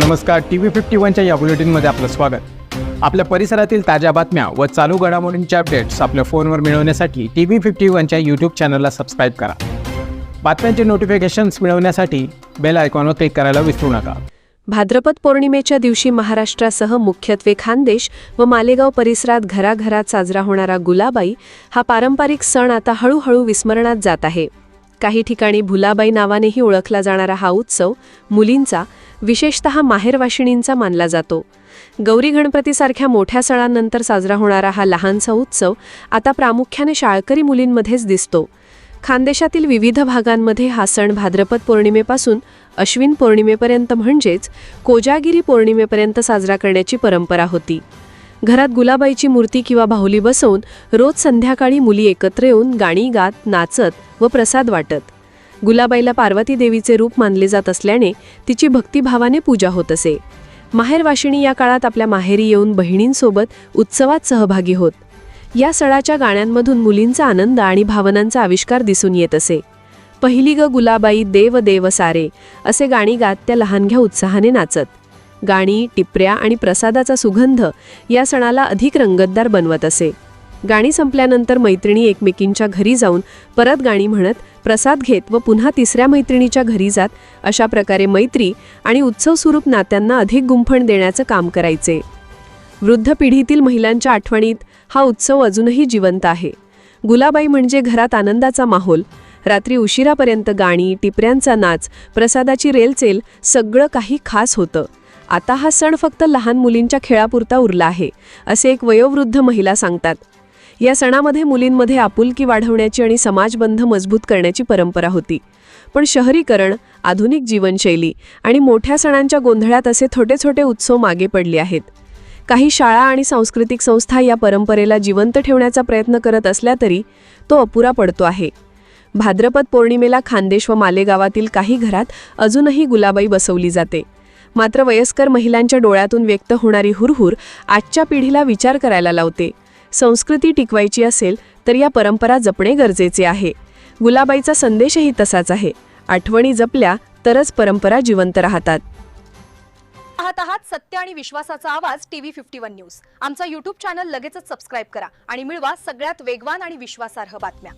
नमस्कार T V fifty वनच्या या बुलेटिनमध्ये आपलं स्वागत. आपल्या परिसरातील ताज्या बातम्या व चालू घडामोडींचे अपडेट्स आपल्या फोनवर मिळवण्यासाठी टी व्ही फिफ्टी वनच्या यूट्यूब चॅनलला सबस्क्राईब करा. बातम्यांचे नोटिफिकेशन्स मिळवण्यासाठी बेल आयकॉनवर क्लिक करायला विसरू नका. भाद्रपद पौर्णिमेच्या दिवशी महाराष्ट्रासह मुख्यत्वे खानदेश व मालेगाव परिसरात घराघरात साजरा होणारा गुलाबाई हा पारंपरिक सण आता हळूहळू विस्मरणात जात आहे. काही ठिकाणी भुलाबाई नावानेही ओळखला जाणारा हा उत्सव मुलींचा विशेषतः माहेरवाशिणींचा मानला जातो. गौरी गणपतीसारख्या मोठ्या सणांनंतर साजरा होणारा हा लहानसा उत्सव आता प्रामुख्याने शाळकरी मुलींमध्येच दिसतो. खानदेशातील विविध भागांमध्ये हा सण भाद्रपद पौर्णिमेपासून अश्विन पौर्णिमेपर्यंत म्हणजेच कोजागिरी पौर्णिमेपर्यंत साजरा करण्याची परंपरा होती. घरात गुलाबाईची मूर्ती किंवा बाहुली बसवून रोज संध्याकाळी मुली एकत्र येऊन गाणी गात नाचत व प्रसाद वाटत. गुलाबाईला पार्वती देवीचे रूप मानले जात असल्याने तिची भक्तिभावाने पूजा होत असे. माहेरवाशिणी या काळात आपल्या माहेरी येऊन बहिणींसोबत उत्सवात सहभागी होत. या सणाच्या गाण्यांमधून मुलींचा आनंद आणि भावनांचा आविष्कार दिसून येत असे. पहिली ग गुलाबाई देव देव सारे असे गाणी गात त्या लहानघ्या उत्साहाने नाचत. गाणी टिपऱ्या आणि प्रसादाचा सुगंध या सणाला अधिक रंगतदार बनवत असे. गाणी संपल्यानंतर मैत्रिणी एकमेकींच्या घरी जाऊन परत गाणी म्हणत प्रसाद घेत व पुन्हा तिसऱ्या मैत्रिणीच्या घरी जात अशा प्रकारे मैत्री आणि उत्सव स्वरूप नात्यांना अधिक गुंफण देण्याचं काम करायचे. वृद्ध पिढीतील महिलांच्या आठवणीत हा उत्सव अजूनही जिवंत आहे. गुलाबाई म्हणजे घरात आनंदाचा माहोल. रात्री उशिरापर्यंत गाणी टिपऱ्यांचा नाच प्रसादाची रेलचेल सगळं काही खास होतं. आता हा सण फक्त लहान मुलींच्या खेळापुरता उरला आहे असे एक वयोवृद्ध महिला सांगतात. या सणामध्ये मुलींमध्ये आपुलकी वाढवण्याची आणि समाजबंध मजबूत करण्याची परंपरा होती. पण शहरीकरण आधुनिक जीवनशैली आणि मोठ्या सणांच्या गोंधळात असे छोटे छोटे उत्सव मागे पडले आहेत. काही शाळा आणि सांस्कृतिक संस्था या परंपरेला जिवंत ठेवण्याचा प्रयत्न करत असल्या तरी तो अपुरा पडतो आहे. भाद्रपद पौर्णिमेला खानदेश व मालेगावातील काही घरात अजूनही गुलाबाई बसवली जाते. मात्र वयस्कर महिलांच्या डोळ्यातून व्यक्त होणारी हुरहुर आजच्या पिढीला विचार करायला लावते. संस्कृती टिकवायची असेल तर या परंपरा जपणे गरजेचे आहे. गुलाबाईचा संदेशही तसाच आहे. आठवणी जपल्या तरच परंपरा जिवंत राहतात. पाहत आहात सत्य आणि विश्वासाचा आवाज टीव्ही फिफ्टी वन न्यूज. आमचा युट्यूब चॅनल लगेचच सबस्क्राईब करा आणि मिळवा सगळ्यात वेगवान आणि विश्वासार्ह बातम्या.